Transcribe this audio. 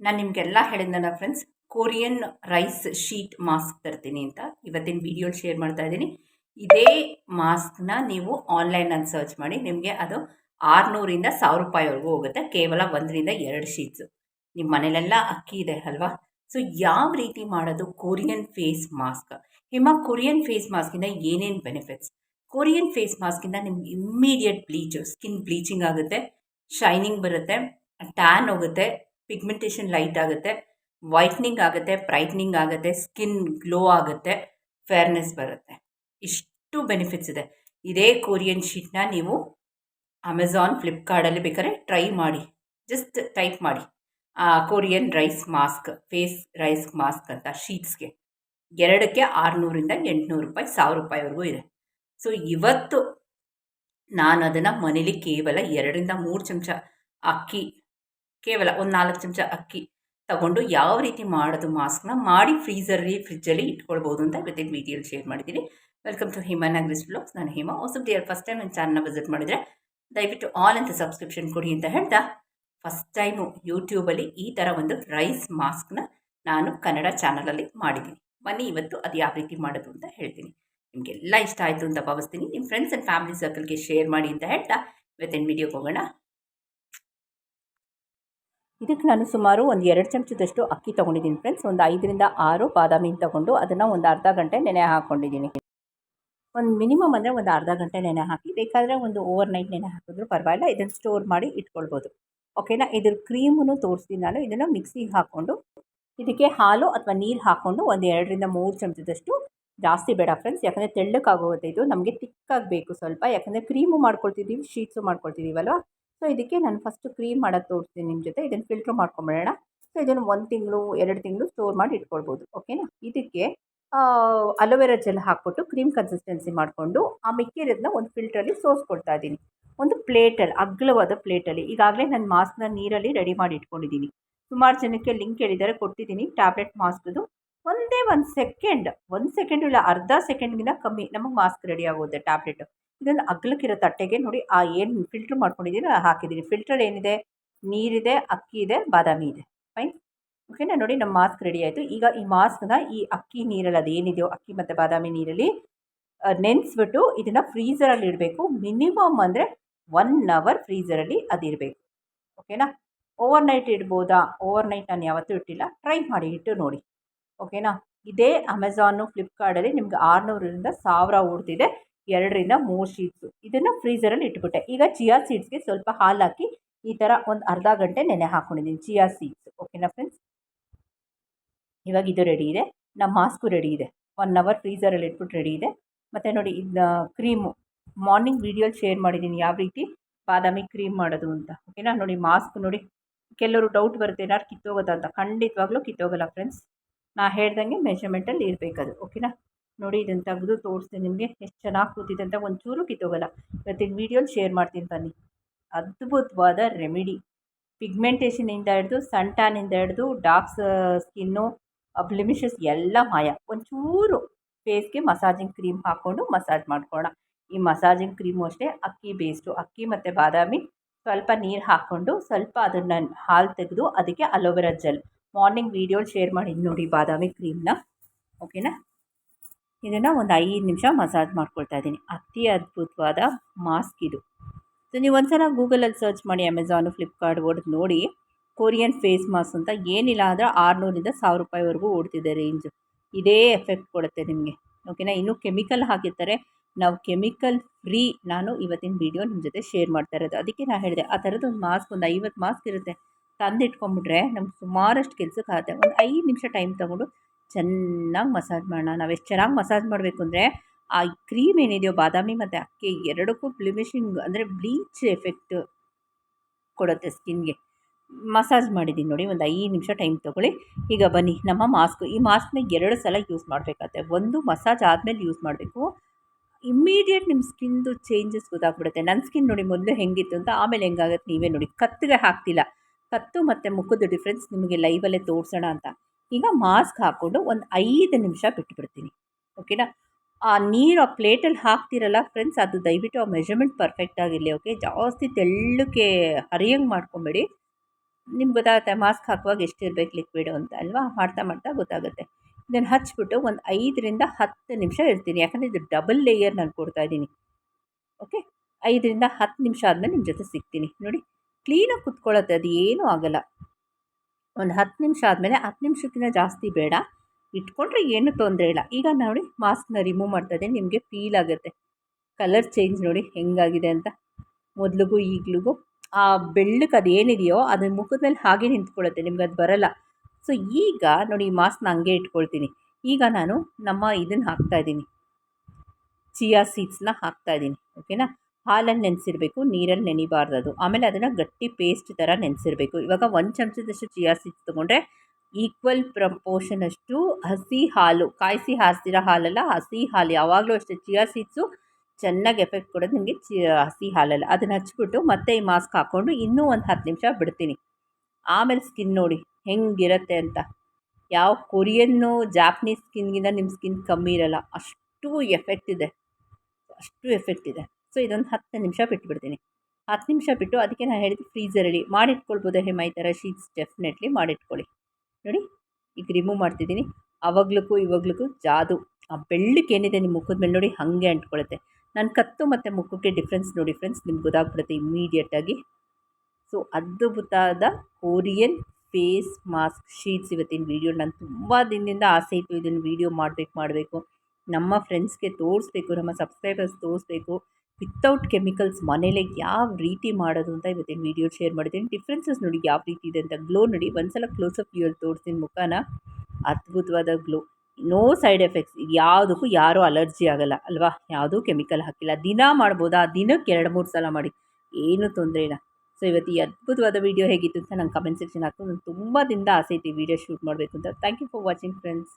ನಾನು ನಿಮಗೆಲ್ಲ ಹೇಳಿದ್ನಲ್ಲ friends Korean rice sheet mask ತರ್ತೀನಿ ಅಂತ. ಇವತ್ತಿನ ವಿಡಿಯೋ ಶೇರ್ ಮಾಡ್ತಾ ಇದ್ದೀನಿ. ಇದೇ ಮಾಸ್ಕ್ನ ನೀವು ಆನ್ಲೈನಲ್ಲಿ ಸರ್ಚ್ ಮಾಡಿ ನಿಮಗೆ ಅದು ಆರುನೂರಿಂದ ಸಾವಿರ ರೂಪಾಯಿವರೆಗೂ ಹೋಗುತ್ತೆ. ಕೇವಲ ಒಂದರಿಂದ ಎರಡು ಶೀಟ್ಸು ನಿಮ್ಮ ಮನೇಲೆಲ್ಲ ಅಕ್ಕಿ ಇದೆ ಅಲ್ವಾ? ಸೊ ಯಾವ ರೀತಿ ಮಾಡೋದು ಕೊರಿಯನ್ ಫೇಸ್ ಮಾಸ್ಕ್ ನಿಮ್ಮ ಕೊರಿಯನ್ ಫೇಸ್ ಮಾಸ್ಕಿಂದ ಏನೇನು ಬೆನಿಫಿಟ್ಸ್ ಕೊರಿಯನ್ ಫೇಸ್ ಮಾಸ್ಕಿಂದ ನಿಮ್ಗೆ ಇಮ್ಮಿಡಿಯೇಟ್ ಬ್ಲೀಚು ಸ್ಕಿನ್ ಬ್ಲೀಚಿಂಗ್ ಆಗುತ್ತೆ ಶೈನಿಂಗ್ ಬರುತ್ತೆ ಟ್ಯಾನ್ ಹೋಗುತ್ತೆ ಪಿಗ್ಮೆಂಟೇಷನ್ ಲೈಟ್ ಆಗುತ್ತೆ ವೈಟ್ನಿಂಗ್ ಆಗುತ್ತೆ ಬ್ರೈಟ್ನಿಂಗ್ ಆಗುತ್ತೆ ಸ್ಕಿನ್ ಗ್ಲೋ ಆಗುತ್ತೆ ಫೇರ್ನೆಸ್ ಬರುತ್ತೆ. ಇಷ್ಟು ಬೆನಿಫಿಟ್ಸ್ ಇದೆ. ಇದೇ ಕೊರಿಯನ್ ಶೀಟ್ನ ನೀವು ಅಮೆಝಾನ್ ಫ್ಲಿಪ್ಕಾರ್ಟಲ್ಲಿ ಬೇಕಾದ್ರೆ ಟ್ರೈ ಮಾಡಿ. ಜಸ್ಟ್ ಟೈಪ್ ಮಾಡಿ. Korean rice mask face rice mask ಅಂತ ಶೀಟ್ಸ್ಗೆ ಎರಡಕ್ಕೆ ಆರುನೂರಿಂದ ಎಂಟುನೂರು ರೂಪಾಯಿ, ಸಾವಿರ ರೂಪಾಯಿವರೆಗೂ ಇದೆ. ಸೊ ಇವತ್ತು ನಾನು ಅದನ್ನು ಮನೇಲಿ ಕೇವಲ ಎರಡರಿಂದ ಮೂರು ಚಮಚ ಅಕ್ಕಿ ಕೇವಲ ಒಂದು ನಾಲ್ಕು ಚಮಚ ಅಕ್ಕಿ ತಗೊಂಡು ಯಾವ ರೀತಿ ಮಾಡೋದು ಮಾಸ್ಕ್ನ ಮಾಡಿ ಫ್ರೀಸರಲ್ಲಿ ಫ್ರಿಜ್ಜಲ್ಲಿ ಇಟ್ಕೊಳ್ಬೋದು ಅಂತ ಇವತ್ತಿನ ವೀಡಿಯೋಲಿ ಶೇರ್ ಮಾಡಿದ್ದೀನಿ ವೆಲ್ಕಮ್ ಟು ಹಿಮಾ ನಾಗ್ರಿಸ್ ಬ್ಲಾಗ್ಸ್ ನಾನು ಹಿಮಾ. ಹೊಸ ಡಿಯರ್ ಫಸ್ಟ್ ಟೈಮ್ ನನ್ನ ಚಾನಲ್ನ ವಿಸಿಟ್ ಮಾಡಿದರೆ ದಯವಿಟ್ಟು ಆಲ್ ಅಂತ ಸಬ್ಸ್ಕ್ರಿಪ್ಷನ್ ಕೊಡಿ ಅಂತ ಹೇಳ್ತಾ ಫಸ್ಟ್ ಟೈಮು ಯೂಟ್ಯೂಬಲ್ಲಿ ಈ ಥರ ಒಂದು ರೈಸ್ ಮಾಸ್ಕ್ನ ನಾನು ಕನ್ನಡ ಚಾನಲಲ್ಲಿ ಮಾಡಿದ್ದೀನಿ ಬನ್ನಿ, ಇವತ್ತು ಅದು ಯಾವ ರೀತಿ ಮಾಡೋದು ಅಂತ ಹೇಳ್ತೀನಿ. ನಿಮಗೆಲ್ಲ ಇಷ್ಟ ಆಯಿತು ಅಂತ ಭಾವಿಸ್ತೀನಿ. ನಿಮ್ಮ ಫ್ರೆಂಡ್ಸ್ ಆ್ಯಂಡ್ ಫ್ಯಾಮಿಲಿ ಸರ್ಕಲ್ಗೆ ಶೇರ್ ಮಾಡಿ ಅಂತ ಹೇಳ್ತಾ ಇವತ್ತಿನ ವಿಡಿಯೋಗೆ ಹೋಗೋಣ. ಇದಕ್ಕೆ ನಾನು ಸುಮಾರು ಒಂದು ಎರಡು ಚಮಚದಷ್ಟು ಅಕ್ಕಿ ತೊಗೊಂಡಿದ್ದೀನಿ ಫ್ರೆಂಡ್ಸ್ ಒಂದು ಐದರಿಂದ ಆರು ಬಾದಾಮಿ ತೊಗೊಂಡು ಅದನ್ನು ಒಂದು ಅರ್ಧ ಗಂಟೆ ನೆನೆ ಹಾಕ್ಕೊಂಡಿದ್ದೀನಿ ಒಂದು ಮಿನಿಮಮ್ ಅಂದರೆ ಒಂದು ಅರ್ಧ ಗಂಟೆ ನೆನೆ ಹಾಕಿ, ಬೇಕಾದರೆ ಒಂದು ಓವರ್ ನೈಟ್ ನೆನೆ ಹಾಕಿದ್ರು ಪರವಾಗಿಲ್ಲ, ಇದನ್ನು ಸ್ಟೋರ್ ಮಾಡಿ ಇಟ್ಕೊಳ್ಬೋದು. ಓಕೆನಾ ಇದ್ರ ಕ್ರೀಮನ್ನು ತೋರಿಸ್ತೀನಿ ನಾನು. ಇದನ್ನು ಮಿಕ್ಸಿಗೆ ಹಾಕ್ಕೊಂಡು, ಇದಕ್ಕೆ ಹಾಲು ಅಥವಾ ನೀರು ಹಾಕ್ಕೊಂಡು ಒಂದು ಎರಡರಿಂದ ಮೂರು ಚಮಚದಷ್ಟು ಜಾಸ್ತಿ ಬೇಡ ಫ್ರೆಂಡ್ಸ್ ಯಾಕಂದರೆ ತೆಳ್ಳಕ್ಕಾಗೋದು ಇದು. ನಮಗೆ ತಿಕ್ಕಾಗಬೇಕು ಸ್ವಲ್ಪ. ಯಾಕಂದರೆ ಕ್ರೀಮು ಮಾಡ್ಕೊಳ್ತಿದ್ದೀವಿ ಶೀಟ್ಸು ಮಾಡ್ಕೊಳ್ತಿದ್ದೀವಲ್ವ ಸೊ ಇದಕ್ಕೆ ನಾನು ಫಸ್ಟು ಕ್ರೀಮ್ ಮಾಡೋದು ತೋರಿಸ್ತೀನಿ ನಿಮ್ಮ ಜೊತೆ. ಇದನ್ನು ಫಿಲ್ಟ್ರ್ ಮಾಡ್ಕೊಂಬಿಡೋಣ ಸೊ ಇದನ್ನು ಒಂದು ತಿಂಗಳು, ಎರಡು ತಿಂಗಳು ಸ್ಟೋರ್ ಮಾಡಿ ಇಟ್ಕೊಳ್ಬೋದು. ಓಕೆನಾ ಇದಕ್ಕೆ ಅಲೋವೆರಾ ಜೆಲ್ ಹಾಕ್ಬಿಟ್ಟು ಕ್ರೀಮ್ ಕನ್ಸಿಸ್ಟೆನ್ಸಿ ಮಾಡಿಕೊಂಡು, ಆ ಮಿಕ್ಕಿರೋದನ್ನ ಒಂದು ಫಿಲ್ಟ್ರಲ್ಲಿ ಸೋಸ್ಕೊಳ್ತಾ ಇದ್ದೀನಿ. ಒಂದು ಪ್ಲೇಟಲ್ಲಿ ಅಗ್ಲವಾದ ಪ್ಲೇಟಲ್ಲಿ ಈಗಾಗಲೇ ನಾನು ಮಾಸ್ಕ್ನ ನೀರಲ್ಲಿ ರೆಡಿ ಮಾಡಿ ಇಟ್ಕೊಂಡಿದ್ದೀನಿ. ಸುಮಾರು ಜನಕ್ಕೆ ಲಿಂಕ್ ಹೇಳಿದ್ದಾರೆ ಕೊಟ್ಟಿದ್ದೀನಿ. ಟ್ಯಾಬ್ಲೆಟ್ ಮಾಸ್ಕ್ದು ಒಂದೇ ಒಂದು ಸೆಕೆಂಡ್ ಒಂದು ಸೆಕೆಂಡ್ ಇಲ್ಲ, ಅರ್ಧ ಸೆಕೆಂಡ್ಗಿಂತ ಕಮ್ಮಿ ನಮಗೆ ಮಾಸ್ಕ್ ರೆಡಿ ಆಗುತ್ತೆ ಟ್ಯಾಬ್ಲೆಟ್ ಇದನ್ನು ಅಗ್ಲಕ್ಕಿರೋ ತಟ್ಟೆಗೆ ನೋಡಿ, ಆ ಏನು ಫಿಲ್ಟ್ರ್ ಮಾಡ್ಕೊಂಡಿದ್ದೀನಿ ಹಾಕಿದ್ದೀನಿ ಫಿಲ್ಟರ್ ಏನಿದೆ? ನೀರಿದೆ, ಅಕ್ಕಿ ಇದೆ, ಬಾದಾಮಿ ಇದೆ. ಫೈನ್ ಓಕೆನಾ ನೋಡಿ ನಮ್ಮ ಮಾಸ್ಕ್ ರೆಡಿ ಆಯಿತು. ಈಗ ಈ ಮಾಸ್ಕ್ನ ಈ ಅಕ್ಕಿ ನೀರಲ್ಲಿ, ಅದು ಏನಿದೆಯೋ ಅಕ್ಕಿ ಮತ್ತು ಬಾದಾಮಿ ನೀರಲ್ಲಿ ನೆನೆಸ್ಬಿಟ್ಟು ಇದನ್ನು ಫ್ರೀಝರಲ್ಲಿ ಇಡಬೇಕು. ಮಿನಿಮಮ್ ಅಂದರೆ ಒನ್ ಅವರ್ ಫ್ರೀಝರಲ್ಲಿ ಅದಿರಬೇಕು ಓಕೆನಾ ಓವರ್ ನೈಟ್ ಇಡ್ಬೋದಾ? ಓವರ್ ನೈಟ್ ನಾನು ಯಾವತ್ತೂ ಇಟ್ಟಿಲ್ಲ. ಟ್ರೈ ಮಾಡಿ ಇಟ್ಟು ನೋಡಿ. ಓಕೆನಾ ಇದೇ ಅಮೆಝಾನು ಫ್ಲಿಪ್ಕಾರ್ಟಲ್ಲಿ ನಿಮ್ಗೆ ಆರುನೂರರಿಂದ ಸಾವಿರ ಉಡ್ತಿದೆ. ಎರಡರಿಂದ ಮೂರು ಶೀಟ್ಸು ಇದನ್ನು ಫ್ರೀಝರಲ್ಲಿ ಇಟ್ಬಿಟ್ಟೆ. ಈಗ ಚಿಯಾ ಸೀಡ್ಸ್ಗೆ ಸ್ವಲ್ಪ ಹಾಲು ಹಾಕಿ ಈ ಥರ ಒಂದು ಅರ್ಧ ಗಂಟೆ ನೆನೆ ಹಾಕ್ಕೊಂಡಿದ್ದೀನಿ ಚಿಯಾ ಸೀಡ್ಸ್ ಓಕೆನಾ ಫ್ರೆಂಡ್ಸ್ ಇವಾಗ ಇದು ರೆಡಿ ಇದೆ. ನಮ್ಮ ಮಾಸ್ಕು ರೆಡಿ ಇದೆ. ಒನ್ ಅವರ್ ಫ್ರೀಸರಲ್ಲಿ ಇಟ್ಬಿಟ್ಟು ರೆಡಿ ಇದೆ. ಮತ್ತು ನೋಡಿ ಇದು ಕ್ರೀಮು ಮಾರ್ನಿಂಗ್ ವೀಡಿಯೋಲಿ ಶೇರ್ ಮಾಡಿದ್ದೀನಿ ಯಾವ ರೀತಿ? ಬಾದಾಮಿ ಕ್ರೀಮ್ ಮಾಡೋದು ಅಂತ. ಓಕೆನಾ ನೋಡಿ ಮಾಸ್ಕ್ ನೋಡಿ. ಕೆಲವರು ಡೌಟ್ ಬರುತ್ತೆ, ಏನಾದ್ರು ಕಿತ್ತೋಗೋದಾ ಅಂತ. ಖಂಡಿತವಾಗ್ಲೂ ಕಿತ್ತೋಗಲ್ಲ ಫ್ರೆಂಡ್ಸ್ ನಾ ಹೇಳ್ದಂಗೆ ಮೆಷರ್ಮೆಂಟಲ್ಲಿ ಇರಬೇಕದು. ಓಕೆನಾ ನೋಡಿ ಇದನ್ನು ತೆಗೆದು ತೋರಿಸ್ತೀನಿ ನಿಮಗೆ. ಎಷ್ಟು ಚೆನ್ನಾಗಿ ಕೂತಿದೆ ಅಂತ ಒಂಚೂರು ಕಿತ್ತೋಗಲ್ಲ. ಇವತ್ತಿನ ವೀಡಿಯೋಲಿ ಶೇರ್ ಮಾಡ್ತೀನಿ ಬನ್ನಿ. ಅದ್ಭುತವಾದ ರೆಮಿಡಿ. ಪಿಗ್ಮೆಂಟೇಷನಿಂದ ಹಿಡಿದು ಸನ್ ಟ್ಯಾನಿಂದ ಹಿಡಿದು, ಡಾರ್ಕ್ ಸ್ಕಿನ್ನು ಬ್ಲಿಮಿಷಸ್ ಎಲ್ಲ ಮಾಯ. ಒಂಚೂರು ಫೇಸ್ಗೆ ಮಸಾಜಿಂಗ್ ಕ್ರೀಮ್ ಹಾಕ್ಕೊಂಡು ಮಸಾಜ್ ಮಾಡ್ಕೊಳ್ಳೋಣ. ಈ ಮಸಾಜಿಂಗ್ ಕ್ರೀಮು ಅಷ್ಟೇ, ಅಕ್ಕಿ ಬೇಸ್ಟು. ಅಕ್ಕಿ ಮತ್ತು ಬಾದಾಮಿ. ಸ್ವಲ್ಪ ನೀರು ಹಾಕ್ಕೊಂಡು ಸ್ವಲ್ಪ ಅದನ್ನು ಹಾಲು ತೆಗೆದು, ಅದಕ್ಕೆ ಅಲೋವೆರಾ ಜೆಲ್. ಮಾರ್ನಿಂಗ್ ವೀಡಿಯೋಲಿ ಶೇರ್ ಮಾಡಿ. ನೋಡಿ ಬಾದಾಮಿ ಕ್ರೀಮ್ನ. ಓಕೆನಾ? ಇದನ್ನು ಒಂದು ಐದು ನಿಮಿಷ ಮಸಾಜ್ ಮಾಡ್ಕೊಳ್ತಾ ಇದ್ದೀನಿ. ಅತಿ ಅದ್ಭುತವಾದ ಮಾಸ್ಕ್ ಇದು. ಸೊ ನೀವು ಒಂದ್ಸಲ ಗೂಗಲಲ್ಲಿ ಸರ್ಚ್ ಮಾಡಿ ಅಮೆಝಾನು ಫ್ಲಿಪ್ಕಾರ್ಟ್ ಹೊಡೆದು ನೋಡಿ ಕೊರಿಯನ್ ಫೇಸ್ ಮಾಸ್ಕ್ ಅಂತ ಏನಿಲ್ಲ ಅಂದರೆ ಆರುನೂರಿಂದ ಸಾವಿರ ರೂಪಾಯಿವರೆಗೂ ಓಡ್ತಿದೆ ರೇಂಜು ಇದೇ ಎಫೆಕ್ಟ್ ಕೊಡುತ್ತೆ ನಿಮಗೆ. ಓಕೆನಾ ಇನ್ನೂ ಕೆಮಿಕಲ್ ಹಾಕಿರ್ತಾರೆ. ನಾವು ಕೆಮಿಕಲ್ ಫ್ರೀ ನಾನು ಇವತ್ತಿನ ವೀಡಿಯೋ ನಿಮ್ಮ ಜೊತೆ ಶೇರ್ ಮಾಡ್ತಾ ಇರೋದು. ಅದಕ್ಕೆ ನಾನು ಹೇಳಿದೆ, ಆ ಥರದ್ದು ಒಂದು ಮಾಸ್ಕ್ ಒಂದು ಐವತ್ತು ಮಾಸ್ಕ್ ಇರುತ್ತೆ. ತಂದಿಟ್ಕೊಂಬಿಟ್ರೆ ನಮ್ಗೆ ಸುಮಾರಷ್ಟು ಕೆಲಸಕ್ಕೆ ಆಗುತ್ತೆ. ಒಂದು ಐದು ನಿಮಿಷ ಟೈಮ್ ತೊಗೊಂಡು ಚೆನ್ನಾಗಿ ಮಸಾಜ್ ಮಾಡೋಣ. ನಾವು ಎಷ್ಟು ಚೆನ್ನಾಗಿ ಮಸಾಜ್ ಮಾಡಬೇಕು ಅಂದರೆ, ಆ ಕ್ರೀಮ್ ಏನಿದೆಯೋ, ಬಾದಾಮಿ ಮತ್ತು ಅಕ್ಕಿ, ಎರಡಕ್ಕೂ ಬ್ಲಿಮಿಷಿಂಗ್ ಅಂದರೆ ಬ್ಲೀಚ್ ಎಫೆಕ್ಟ್ ಕೊಡುತ್ತೆ ಸ್ಕಿನ್ಗೆ. ಮಸಾಜ್ ಮಾಡಿದ್ದೀನಿ ನೋಡಿ, ಒಂದು ಐದು ನಿಮಿಷ ಟೈಮ್ ತೊಗೊಳ್ಳಿ. ಈಗ ಬನ್ನಿ, ನಮ್ಮ ಮಾಸ್ಕ್. ಈ ಮಾಸ್ಕ್ನ ಎರಡು ಸಲ ಯೂಸ್ ಮಾಡಬೇಕಾಗತ್ತೆ. ಒಂದು ಮಸಾಜ್ ಆದಮೇಲೆ ಯೂಸ್ ಮಾಡಬೇಕು. ಇಮ್ಮಿಡಿಯೇಟ್ ನಿಮ್ಮ ಸ್ಕಿನ್ದು ಚೇಂಜಸ್ ಗೊತ್ತಾಗ್ಬಿಡುತ್ತೆ. ನನ್ನ ಸ್ಕಿನ್ ನೋಡಿ ಮೊದಲು ಹೆಂಗಿತ್ತು ಅಂತ, ಆಮೇಲೆ ಹೆಂಗಾಗತ್ತೆ ನೀವೇ ನೋಡಿ. ಕತ್ತಿಗೆ ಹಾಕ್ತಿಲ್ಲ. ಕತ್ತು ಮತ್ತು ಮುಖದ ಡಿಫ್ರೆನ್ಸ್ ನಿಮಗೆ ಲೈವಲ್ಲೇ ತೋರಿಸೋಣ ಅಂತ. ಈಗ ಮಾಸ್ಕ್ ಹಾಕ್ಕೊಂಡು ಒಂದು ಐದು ನಿಮಿಷ ಬಿಟ್ಬಿಡ್ತೀನಿ ಓಕೆನಾ ಆ ನೀರು ಆ ಪ್ಲೇಟಲ್ಲಿ ಹಾಕ್ತಿರಲ್ಲ ಫ್ರೆಂಡ್ಸ್ ಅದು ದಯವಿಟ್ಟು ಆ ಮೆಷರ್ಮೆಂಟ್ ಪರ್ಫೆಕ್ಟ್ ಆಗಿರಲಿ ಓಕೆ ಜಾಸ್ತಿ ತೆಳ್ಳಕ್ಕೆ ಹರಿಯಂಗೆ ಮಾಡ್ಕೊಬೇಡಿ. ನಿಮ್ಗೆ ಗೊತ್ತಾಗುತ್ತೆ ಮಾಸ್ಕ್ ಹಾಕುವಾಗ ಎಷ್ಟು ಇರಬೇಕು ಲಿಕ್ವಿಡು ಅಂತ, ಅಲ್ವಾ? ಮಾಡ್ತಾ ಮಾಡ್ತಾ ಗೊತ್ತಾಗುತ್ತೆ. ಇದನ್ನು ಹಚ್ಬಿಟ್ಟು ಒಂದು ಐದರಿಂದ ಹತ್ತು ನಿಮಿಷ ಇರ್ತೀನಿ, ಯಾಕಂದರೆ ಇದು ಡಬಲ್ ಲೇಯರ್ ನಾನು ಕೊಡ್ತಾ ಇದ್ದೀನಿ ಓಕೆ ಐದರಿಂದ ಹತ್ತು ನಿಮಿಷ ಆದಮೇಲೆ ನಿಮ್ಮ ಜೊತೆ ಸಿಗ್ತೀನಿ, ನೋಡಿ? ಕ್ಲೀನಾಗಿ ಕುತ್ಕೊಳ್ಳುತ್ತೆ ಅದು ಏನೂ ಆಗೋಲ್ಲ. ಒಂದು ಹತ್ತು ನಿಮಿಷ ಆದಮೇಲೆ ಹತ್ತು ನಿಮಿಷಕ್ಕಿಂತ ಜಾಸ್ತಿ ಬೇಡ. ಇಟ್ಕೊಂಡ್ರೆ ಏನು ತೊಂದರೆ ಇಲ್ಲ. ಈಗ ನೋಡಿ ಮಾಸ್ಕ್ನ ರಿಮೂವ್ ಮಾಡ್ತಾಯಿದ್ದೀನಿ ನಿಮಗೆ ಫೀಲ್ ಆಗುತ್ತೆ. ಕಲರ್ ಚೇಂಜ್ ನೋಡಿ ಹೆಂಗಾಗಿದೆ ಅಂತ. ಮೊದಲಿಗೂ ಈಗಲಿಗೂ ಆ ಬೆಳ್ಳಕ್ಕೆ ಅದು ಏನಿದೆಯೋ ಅದನ್ನ ಮುಖದ ಮೇಲೆ ಹಾಗೆ ನಿಂತ್ಕೊಳ್ಳುತ್ತೆ. ನಿಮ್ಗೆ ಅದು ಬರಲ್ಲ. ಸೊ ಈಗ ನೋಡಿ ಈ ಮಾಸ್ಕ್ನ ಹಂಗೆ ಇಟ್ಕೊಳ್ತೀನಿ. ಈಗ ನಾನು ನಮ್ಮ ಇದನ್ನು ಹಾಕ್ತಾಯಿದ್ದೀನಿ ಚಿಯಾ ಸೀಡ್ಸ್ನ ಹಾಕ್ತಾಯಿದ್ದೀನಿ ಓಕೆನಾ? ಹಾಲಲ್ಲಿ ನೆನೆಸಿರಬೇಕು, ನೀರಲ್ಲಿ ನೆನಿಬಾರ್ದು ಅದು ಆಮೇಲೆ ಅದನ್ನು ಗಟ್ಟಿ ಪೇಸ್ಟ್ ಥರ ನೆನೆಸಿರಬೇಕು. ಇವಾಗ ಒಂದು ಚಮಚದಷ್ಟು ಚಿಯಾ ಸೀಡ್ಸ್ ತೊಗೊಂಡ್ರೆ ಈಕ್ವಲ್ ಪ್ರಪೋರ್ಷನಷ್ಟು ಹಸಿ ಹಾಲು, ಕಾಯಿಸಿ ಹಾರಿಸಿರೋ ಹಾಲಲ್ಲ, ಹಸಿ ಹಾಲು ಯಾವಾಗಲೂ ಅಷ್ಟೇ ಚಿಯಾ ಸೀಡ್ಸು ಚೆನ್ನಾಗಿ ಎಫೆಕ್ಟ್ ಕೊಡೋದು ನಿಮಗೆ ಚಿ, ಹಸಿ ಹಾಲಲ್ಲ. ಅದನ್ನು ಹಚ್ಬಿಟ್ಟು ಮತ್ತೆ ಈ ಮಾಸ್ಕ್ ಹಾಕ್ಕೊಂಡು ಇನ್ನೂ ಒಂದು ಹತ್ತು ನಿಮಿಷ ಬಿಡ್ತೀನಿ. ಆಮೇಲೆ ಸ್ಕಿನ್ ನೋಡಿ, ಹೆಂಗಿರುತ್ತೆ ಅಂತ. ಯಾವ ಕೊರಿಯನ್ನು ಜಾಪ್ನೀಸ್ ಸ್ಕಿನ್ಗಿಂತ ನಿಮ್ಮ ಸ್ಕಿನ್ ಕಮ್ಮಿ ಇರಲ್ಲ. ಅಷ್ಟು ಎಫೆಕ್ಟ್ ಇದೆ. ಅಷ್ಟು ಎಫೆಕ್ಟ್ ಇದೆ. ಸೊ ಇದೊಂದು ಹತ್ತು ನಿಮಿಷ ಬಿಟ್ಬಿಡ್ತೀನಿ. ಹತ್ತು ನಿಮಿಷ ಬಿಟ್ಟು ಅದಕ್ಕೆ ನಾನು ಹೇಳಿದ್ದು ಫ್ರೀಸರಲ್ಲಿ ಮಾಡಿಟ್ಕೊಳ್ಬೋದು ಹೇಮ ಈ ಥರ ಶೀಟ್ಸ್ ಡೆಫಿನೆಟ್ಲಿ ಮಾಡಿಟ್ಕೊಳ್ಳಿ. ನೋಡಿ, ಈಗ ರಿಮೂವ್ ಮಾಡ್ತಿದ್ದೀನಿ. ಅವಾಗ್ಲಿಗೂ ಇವಾಗ್ಲಕ್ಕೂ ಜಾದು. ಆ ಬೆಳ್ಳಕ್ಕೆ ಏನಿದೆ ನಿಮ್ಮ ಮುಖದ ಮೇಲೆ ನೋಡಿ ಹಾಗೆ ಅಂಟ್ಕೊಳ್ಳುತ್ತೆ ನನ್ನ ಕತ್ತು ಮತ್ತು ಮುಖಕ್ಕೆ ಡಿಫ್ರೆನ್ಸ್ ನೋಡಿ ಫ್ರೆಂಡ್ಸ್ ನಿಮ್ಗೆ ಗೊತ್ತಾಗ್ಬಿಡುತ್ತೆ ಇಮ್ಮಿಡಿಯೇಟಾಗಿ ಸೊ ಅದ್ಭುತವಾದ ಕೊರಿಯನ್ ಫೇಸ್ ಮಾಸ್ಕ್ ಶೀಟ್ಸ್ ಇವತ್ತಿನ ವೀಡಿಯೋ ನಾನು ತುಂಬ ದಿನದಿಂದ ಆಸೆ ಇತ್ತು ಇದನ್ನು ವೀಡಿಯೋ ಮಾಡಬೇಕು ಮಾಡಬೇಕು. ನಮ್ಮ ಫ್ರೆಂಡ್ಸ್ಗೆ ತೋರಿಸ್ಬೇಕು, ನಮ್ಮ ಸಬ್ಸ್ಕ್ರೈಬರ್ಸ್ ತೋರಿಸ್ಬೇಕು. ವಿತೌಟ್ ಕೆಮಿಕಲ್ಸ್ ಮನೇಲೆ ಯಾವ ರೀತಿ ಮಾಡೋದು ಅಂತ ಇವತ್ತಿನ ವೀಡಿಯೋ ಶೇರ್ ಮಾಡಿದ್ದೀನಿ. ಡಿಫ್ರೆನ್ಸಸ್ ನೋಡಿ ಯಾವ ರೀತಿ ಇದೆ ಅಂತ ಗ್ಲೋ ನೋಡಿ. ಒಂದ್ಸಲ ಕ್ಲೋಸಪ್ ವ್ಯೂಯಲ್ಲಿ ತೋರಿಸ್ತೀನಿ ಮುಖನ. ಅದ್ಭುತವಾದ ಗ್ಲೋ ನೋ ಸೈಡ್ ಎಫೆಕ್ಟ್ಸ್ ಯಾವುದಕ್ಕೂ ಯಾರೂ ಅಲರ್ಜಿ ಆಗೋಲ್ಲ, ಅಲ್ವಾ? ಯಾವುದೂ ಕೆಮಿಕಲ್ ಹಾಕಿಲ್ಲ. ದಿನ ಮಾಡ್ಬೋದಾ? ದಿನಕ್ಕೆ ಎರಡು, ಮೂರು ಸಲ ಮಾಡಿ. ಏನೂ ತೊಂದರೆ ಇಲ್ಲ. ಸೊ ಇವತ್ತು ಈ ಅದ್ಭುತವಾದ ವೀಡಿಯೋ ಹೇಗಿತ್ತು ಅಂತ ನಂಗೆ ಕಮೆಂಟ್ ಸೆಕ್ಷನ್ ಹಾಕ್ತು ನಂಗೆ ತುಂಬ ದಿನದ ಆಸೆ ಐತಿ ವೀಡಿಯೋ ಶೂಟ್ ಮಾಡಬೇಕು ಅಂತ. Thank you for watching friends